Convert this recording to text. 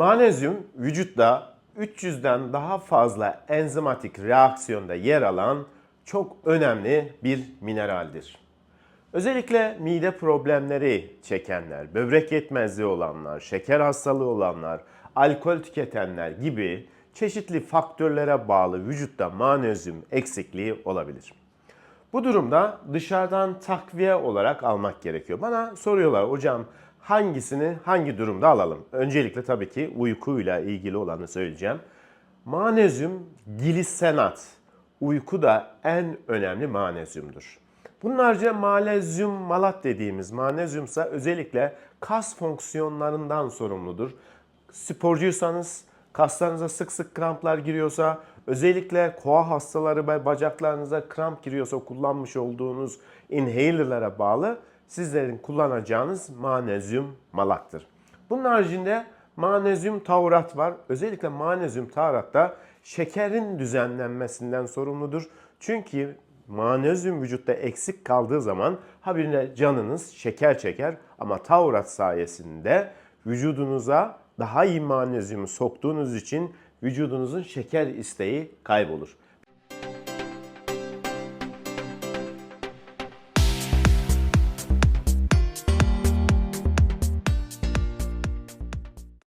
Manezyum vücutta 300'den daha fazla enzimatik reaksiyonda yer alan çok önemli bir mineraldir. Özellikle mide problemleri çekenler, böbrek yetmezliği olanlar, şeker hastalığı olanlar, alkol tüketenler gibi çeşitli faktörlere bağlı vücutta manezyum eksikliği olabilir. Bu durumda dışarıdan takviye olarak almak gerekiyor. Bana soruyorlar hocam hangisini hangi durumda alalım? Öncelikle tabii ki uykuyla ilgili olanı söyleyeceğim. Manezyum glisenat. Uyku da en önemli manezyumdur. Bunlarca malezyum malat dediğimiz manezyumsa özellikle kas fonksiyonlarından sorumludur. Sporcuysanız, kaslarınıza sık sık kramplar giriyorsa, özellikle koa hastaları ve bacaklarınıza kramp giriyorsa kullanmış olduğunuz inhaler'lara bağlı sizlerin kullanacağınız manezyum malattır. Bunun haricinde manezyum taurat var. Özellikle manezyum tauratta şekerin düzenlenmesinden sorumludur. Çünkü manezyum vücutta eksik kaldığı zaman habire canınız şeker çeker ama taurat sayesinde vücudunuza daha iyi manezyumu soktuğunuz için vücudunuzun şeker isteği kaybolur.